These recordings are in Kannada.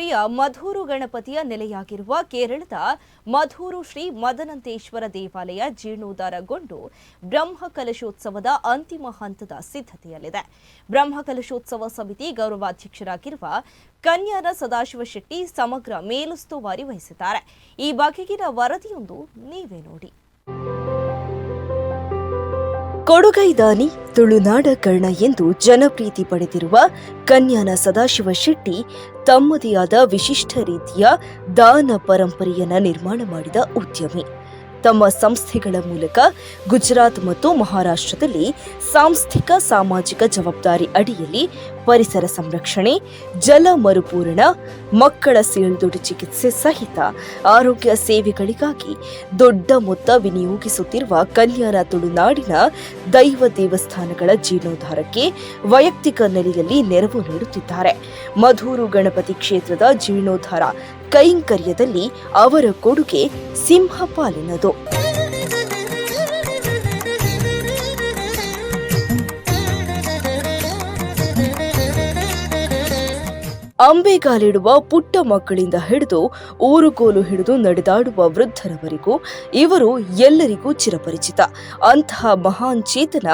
ಜನಪ್ರಿಯ ಮಧೂರು ಗಣಪತಿಯ ನೆಲೆಯಾಗಿರುವ ಕೇರಳದ ಮಧೂರು ಶ್ರೀ ಮದನಂತೇಶ್ವರ ದೇವಾಲಯ ಜೀರ್ಣೋದ್ಧಾರಗೊಂಡು ಬ್ರಹ್ಮ ಕಲಶೋತ್ಸವದ ಅಂತಿಮ ಹಂತದ ಸಿದ್ಧತೆಯಲ್ಲಿದೆ. ಬ್ರಹ್ಮ ಕಲಶೋತ್ಸವ ಸಮಿತಿ ಗೌರವಾಧ್ಯಕ್ಷರಾಗಿರುವ ಕನ್ಯಾನ ಸದಾಶಿವ ಶೆಟ್ಟಿ ಸಮಗ್ರ ಮೇಲುಸ್ತುವಾರಿ ವಹಿಸಿದ್ದಾರೆ. ಈ ಬಗೆಗಿನ ವರದಿಯೊಂದು ನೀವೇ ನೋಡಿ. ಕೊಡುಗೈದಾನಿ ತುಳುನಾಡ ಕರ್ಣ ಎಂದು ಜನಪ್ರೀತಿ ಪಡೆದಿರುವ ಕನ್ಯಾನ ಸದಾಶಿವ ಶೆಟ್ಟಿ ತಮ್ಮದೇ ಆದ ವಿಶಿಷ್ಟ ರೀತಿಯ ದಾನ ಪರಂಪರೆಯನ್ನ ನಿರ್ಮಾಣ ಮಾಡಿದ ಉದ್ಯಮಿ. ತಮ್ಮ ಸಂಸ್ಥೆಗಳ ಮೂಲಕ ಗುಜರಾತ್ ಮತ್ತು ಮಹಾರಾಷ್ಟ್ರದಲ್ಲಿ ಸಾಂಸ್ಥಿಕ ಸಾಮಾಜಿಕ ಜವಾಬ್ದಾರಿ ಅಡಿಯಲ್ಲಿ ಪರಿಸರ ಸಂರಕ್ಷಣೆ, ಜಲ ಮರುಪೂರಣ, ಮಕ್ಕಳ ಸೀಳ್ದೊಡು ಚಿಕಿತ್ಸೆ ಸಹಿತ ಆರೋಗ್ಯ ಸೇವೆಗಳಿಗಾಗಿ ದೊಡ್ಡ ಮೊತ್ತ ವಿನಿಯೋಗಿಸುತ್ತಿರುವ ಕಲ್ಯಾಣ ತುಳುನಾಡಿನ ದೈವ ದೇವಸ್ಥಾನಗಳ ಜೀರ್ಣೋದ್ಧಾರಕ್ಕೆ ವೈಯಕ್ತಿಕ ನೆಲೆಯಲ್ಲಿ ನೆರವು ನೀಡುತ್ತಿದ್ದಾರೆ. ಮಧೂರು ಗಣಪತಿ ಕ್ಷೇತ್ರದ ಜೀರ್ಣೋದ್ಧಾರ ಕೈಂಕರ್ಯದಲ್ಲಿ ಅವರ ಕೊಡುಗೆ ಸಿಂಹ ಅಂಬೆಗಾಲಿಡುವ ಪುಟ್ಟ ಮಕ್ಕಳಿಂದ ಹಿಡಿದು ಊರುಗೋಲು ಹಿಡಿದು ನಡೆದಾಡುವ ವೃದ್ಧರವರೆಗೂ ಇವರು ಎಲ್ಲರಿಗೂ ಚಿರಪರಿಚಿತ. ಅಂತಹ ಮಹಾನ್ ಚೇತನ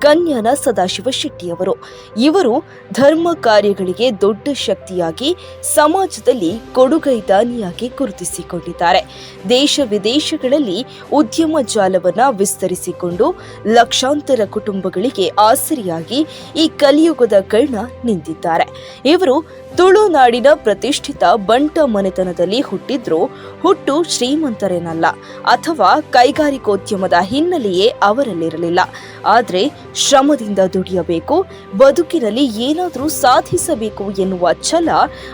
ಕನ್ಯಾನ ಸದಾಶಿವ ಶೆಟ್ಟಿಯವರು. ಇವರು ಧರ್ಮ ಕಾರ್ಯಗಳಿಗೆ ದೊಡ್ಡ ಶಕ್ತಿಯಾಗಿ ಸಮಾಜದಲ್ಲಿ ಕೊಡುಗೈದಾನಿಯಾಗಿ ಗುರುತಿಸಿಕೊಂಡಿದ್ದಾರೆ. ದೇಶ ವಿದೇಶಗಳಲ್ಲಿ ಉದ್ಯಮ ಜಾಲವನ್ನು ವಿಸ್ತರಿಸಿಕೊಂಡು ಲಕ್ಷಾಂತರ ಕುಟುಂಬಗಳಿಗೆ ಆಸರಿಯಾಗಿ ಈ ಕಲಿಯುಗದ ಕರ್ಣ ನಿಂತಿದ್ದಾರೆ. ಇವರು ತುಳುನಾಡಿನ ಪ್ರತಿಷ್ಠಿತ ಬಂಟ ಮನೆತನದಲ್ಲಿ ಹುಟ್ಟಿದ್ರೂ ಹುಟ್ಟು ಶ್ರೀಮಂತರೇನಲ್ಲ ಅಥವಾ ಕೈಗಾರಿಕೋದ್ಯಮದ ಹಿನ್ನೆಲೆಯೇ ಅವರಲ್ಲಿರಲಿಲ್ಲ. ಆದರೆ ಶ್ರಮದಿಂದ ದುಡಿಯಬೇಕು, ಬದುಕಿನಲ್ಲಿ ಏನಾದರೂ ಸಾಧಿಸಬೇಕು ಎನ್ನುವ ಛಲ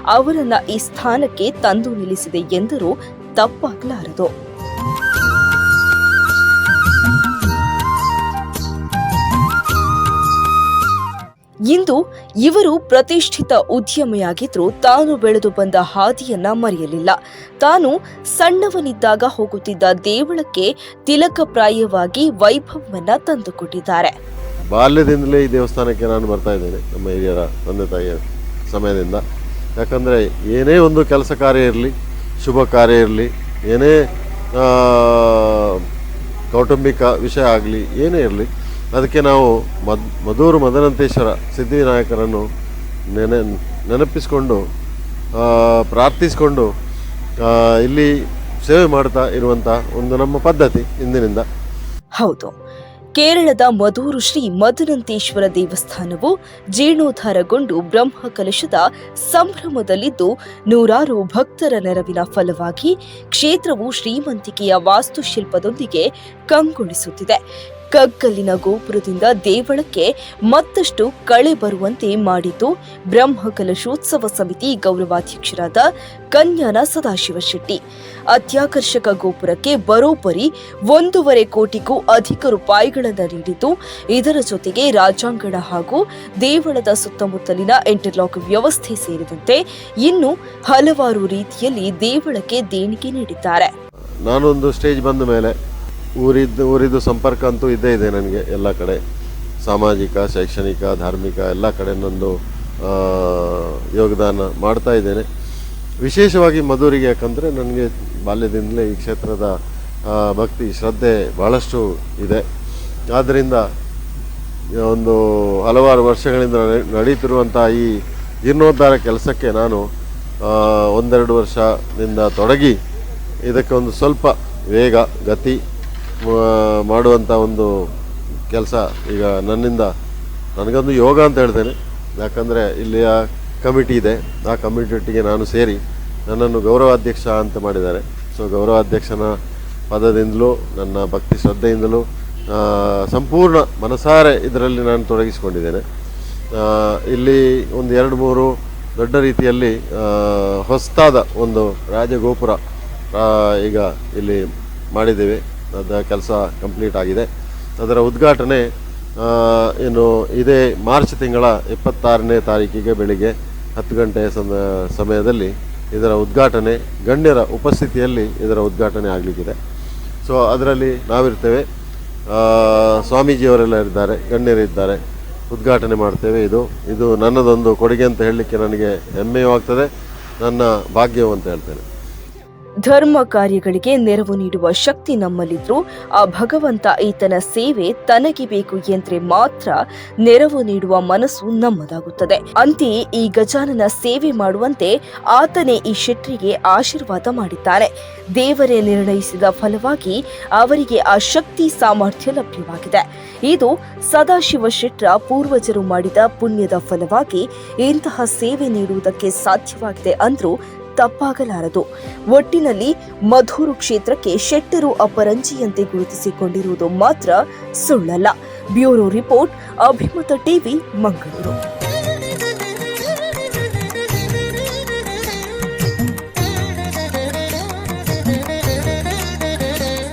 ಅವರನ್ನ ಈ ಸ್ಥಾನಕ್ಕೆ ತಂದು ನಿಲ್ಲಿಸಿದೆ ಎಂದರೂ ತಪ್ಪಾಗಲಾರದು. ಇಂದು ಇವರು ಪ್ರತಿಷ್ಠಿತ ಉದ್ಯಮಿಯಾಗಿದ್ರು ತಾನು ಬೆಳೆದು ಬಂದ ಹಾದಿಯನ್ನ ಮರೆಯಲಿಲ್ಲ. ತಾನು ಸಣ್ಣವನಿದ್ದಾಗ ಹೋಗುತ್ತಿದ್ದ ದೇವಳಕ್ಕೆ ತಿಲಕಪ್ರಾಯವಾಗಿ ವೈಭವವನ್ನ ತಂದುಕೊಟ್ಟಿದ್ದಾರೆ. ಬಾಲ್ಯದಿಂದಲೇ ಈ ದೇವಸ್ಥಾನಕ್ಕೆ ನಾನು ಬರ್ತಾ ಇದ್ದೇನೆ, ನಮ್ಮ ಹಿರಿಯರ ತಂದೆ ತಾಯಿಯ ಸಮಯದಿಂದ. ಯಾಕಂದರೆ ಏನೇ ಒಂದು ಕೆಲಸ ಕಾರ್ಯ ಇರಲಿ, ಶುಭ ಕಾರ್ಯ ಇರಲಿ, ಏನೇ ಕೌಟುಂಬಿಕ ವಿಷಯ ಆಗಲಿ, ಏನೇ ಇರಲಿ ಅದಕ್ಕೆ ನಾವು ಮದ್, ಮಧೂರು ಮದನಂತೇಶ್ವರ ಸಿದ್ಧಿವಿನಾಯಕರನ್ನು ನೆನೆ, ನೆನಪಿಸಿಕೊಂಡು ಪ್ರಾರ್ಥಿಸಿಕೊಂಡು ಇಲ್ಲಿ ಸೇವೆ ಮಾಡ್ತಾ ಇರುವಂಥ ಒಂದು ನಮ್ಮ ಪದ್ಧತಿ ಇಂದಿನಿಂದ. ಹೌದು. ಕೇರಳದ ಮಧೂರು ಶ್ರೀ ಮದನಂತೇಶ್ವರ ದೇವಸ್ಥಾನವು ಜೀರ್ಣೋದ್ಧಾರಗೊಂಡು ಬ್ರಹ್ಮ ಕಲಶದ ಸಂಭ್ರಮದಲ್ಲಿದ್ದು ನೂರಾರು ಭಕ್ತರ ನೆರವಿನ ಫಲವಾಗಿ ಕ್ಷೇತ್ರವು ಶ್ರೀಮಂತಿಕೆಯ ವಾಸ್ತುಶಿಲ್ಪದೊಂದಿಗೆ ಕಂಗೊಳಿಸುತ್ತಿದೆ. ಕಗ್ಗಲ್ಲಿನ ಗೋಪುರದಿಂದ ದೇವಳಕ್ಕೆ ಮತ್ತಷ್ಟು ಕಳೆ ಬರುವಂತೆ ಮಾಡಿದ್ದು ಬ್ರಹ್ಮ ಕಲಶೋತ್ಸವ ಸಮಿತಿ ಗೌರವಾಧ್ಯಕ್ಷರಾದ ಕನ್ಯಾನ ಸದಾಶಿವ ಶೆಟ್ಟಿ. ಅತ್ಯಾಕರ್ಷಕ ಗೋಪುರಕ್ಕೆ ಬರೋಬ್ಬರಿ ಒಂದೂವರೆ ಕೋಟಿಗೂ ಅಧಿಕ ರೂಪಾಯಿಗಳನ್ನು ನೀಡಿದ್ದು, ಇದರ ಜೊತೆಗೆ ರಾಜಾಂಗಣ ಹಾಗೂ ದೇವಳದ ಸುತ್ತಮುತ್ತಲಿನ ಇಂಟರ್ಲಾಕ್ ವ್ಯವಸ್ಥೆ ಸೇರಿದಂತೆ ಇನ್ನು ಹಲವಾರು ರೀತಿಯಲ್ಲಿ ದೇವಳಕ್ಕೆ ದೇಣಿಗೆ ನೀಡಿದ್ದಾರೆ. ನಾನೊಂದು ಸ್ಟೇಜ್ ಬಂದ ಮೇಲೆ ಊರಿದ್ದು ಊರಿದ್ದು ಸಂಪರ್ಕ ಅಂತೂ ಇದ್ದೇ ಇದೆ ನನಗೆ ಎಲ್ಲ ಕಡೆ. ಸಾಮಾಜಿಕ, ಶೈಕ್ಷಣಿಕ, ಧಾರ್ಮಿಕ ಎಲ್ಲ ಕಡೆ ನಂದು ಯೋಗದಾನ ಮಾಡ್ತಾ ಇದ್ದೇನೆ. ವಿಶೇಷವಾಗಿ ಮಧುರಿಗೆ ಯಾಕಂದರೆ ನನಗೆ ಬಾಲ್ಯದಿಂದಲೇ ಈ ಕ್ಷೇತ್ರದ ಭಕ್ತಿ, ಶ್ರದ್ಧೆ ಭಾಳಷ್ಟು ಇದೆ. ಆದ್ದರಿಂದ ಒಂದು ಹಲವಾರು ವರ್ಷಗಳಿಂದ ನಡೆ- ನಡೀತಿರುವಂಥ ಈ ಜೀರ್ಣೋದ್ಧಾರ ಕೆಲಸಕ್ಕೆ ನಾನು ಒಂದೆರಡು ವರ್ಷದಿಂದ ತೊಡಗಿ ಇದಕ್ಕೆ ಒಂದು ಸ್ವಲ್ಪ ವೇಗ, ಗತಿ ಮಾಡುವಂಥ ಒಂದು ಕೆಲಸ ಈಗ ನನ್ನಿಂದ ನನಗೊಂದು ಯೋಗ ಅಂತ ಹೇಳ್ತೇನೆ. ಯಾಕಂದರೆ ಇಲ್ಲಿಯ ಕಮಿಟಿ ಇದೆ. ಆ ಕಮಿಟಿಗೆ ನಾನು ಸೇರಿ ನನ್ನನ್ನು ಗೌರವಾಧ್ಯಕ್ಷ ಅಂತ ಮಾಡಿದ್ದಾರೆ. ಸೊ ಗೌರವಾಧ್ಯಕ್ಷನ ಪದದಿಂದಲೂ ನನ್ನ ಭಕ್ತಿ ಶ್ರದ್ಧೆಯಿಂದಲೂ ಆ, ಸಂಪೂರ್ಣ ಮನಸಾರೆ ಇದರಲ್ಲಿ ನಾನು ತೊಡಗಿಸಿಕೊಂಡಿದ್ದೇನೆ. ಇಲ್ಲಿ ಒಂದು ಎರಡು ಮೂರು ದೊಡ್ಡ ರೀತಿಯಲ್ಲಿ ಹೊಸದಾದ ಒಂದು ರಾಜಗೋಪುರ ಆ, ಈಗ ಇಲ್ಲಿ ಮಾಡಿದ್ದೇವೆ. ಕೆಲಸ ಕಂಪ್ಲೀಟ್ ಆಗಿದೆ. ಅದರ ಉದ್ಘಾಟನೆ ಏನು ಇದೇ ಮಾರ್ಚ್ ತಿಂಗಳ ಇಪ್ಪತ್ತಾರನೇ ತಾರೀಕಿಗೆ ಬೆಳಿಗ್ಗೆ ಹತ್ತು ಗಂಟೆ ಸಮ, ಸಮಯದಲ್ಲಿ ಇದರ ಉದ್ಘಾಟನೆ, ಗಣ್ಯರ ಉಪಸ್ಥಿತಿಯಲ್ಲಿ ಇದರ ಉದ್ಘಾಟನೆ ಆಗಲಿಕ್ಕಿದೆ. ಸೊ ಅದರಲ್ಲಿ ನಾವಿರ್ತೇವೆ. ಸ್ವಾಮೀಜಿಯವರೆಲ್ಲ ಇದ್ದಾರೆ ಗಣ್ಯರಿದ್ದಾರೆ ಉದ್ಘಾಟನೆ ಮಾಡ್ತೇವೆ ಇದು. ಇದು ನನ್ನದೊಂದು ಕೊಡುಗೆ ಅಂತ ಹೇಳಲಿಕ್ಕೆ ನನಗೆ ಹೆಮ್ಮೆಯೂ ಆಗ್ತದೆ. ನನ್ನ ಭಾಗ್ಯವು ಅಂತ ಹೇಳ್ತೇನೆ. ಧರ್ಮ ಕಾರ್ಯಗಳಿಗೆ ನೆರವು ನೀಡುವ ಶಕ್ತಿ ನಮ್ಮಲ್ಲಿದ್ರೂ ಆ ಭಗವಂತ ಈತನ ಸೇವೆ ತನಗೆ ಬೇಕು ಎಂದ್ರೆ ಮಾತ್ರ ನೆರವು ನೀಡುವ ಮನಸ್ಸು ನಮ್ಮದಾಗುತ್ತದೆ. ಅಂತೆಯೇ ಈ ಗಜಾನನ ಸೇವೆ ಮಾಡುವಂತೆ ಆತನೇ ಈ ಶೆಟ್ರಿಗೆ ಆಶೀರ್ವಾದ ಮಾಡಿದ್ದಾನೆ. ದೇವರೇ ನಿರ್ಣಯಿಸಿದ ಫಲವಾಗಿ ಅವರಿಗೆ ಆ ಶಕ್ತಿ ಸಾಮರ್ಥ್ಯ ಲಭ್ಯವಾಗಿದೆ. ಇದು ಸದಾಶಿವ ಶೆಟ್ರ ಪೂರ್ವಜರು ಮಾಡಿದ ಪುಣ್ಯದ ಫಲವಾಗಿ ಇಂತಹ ಸೇವೆ ನೀಡುವುದಕ್ಕೆ ಸಾಧ್ಯವಾಗಿದೆ ಅಂದ್ರೂ ತಪ್ಪಾಗಲಾರದು. ಒಟ್ಟಿನಲ್ಲಿ ಮಧೂರು ಕ್ಷೇತ್ರಕ್ಕೆ ಶೆಟ್ಟರು ಅಪರಂಜಿಯಂತೆ ಗುರುತಿಸಿಕೊಂಡಿರುವುದು ಮಾತ್ರ ಸುಳ್ಳಲ್ಲ. Bureau report Abhimata TV Mangaluru.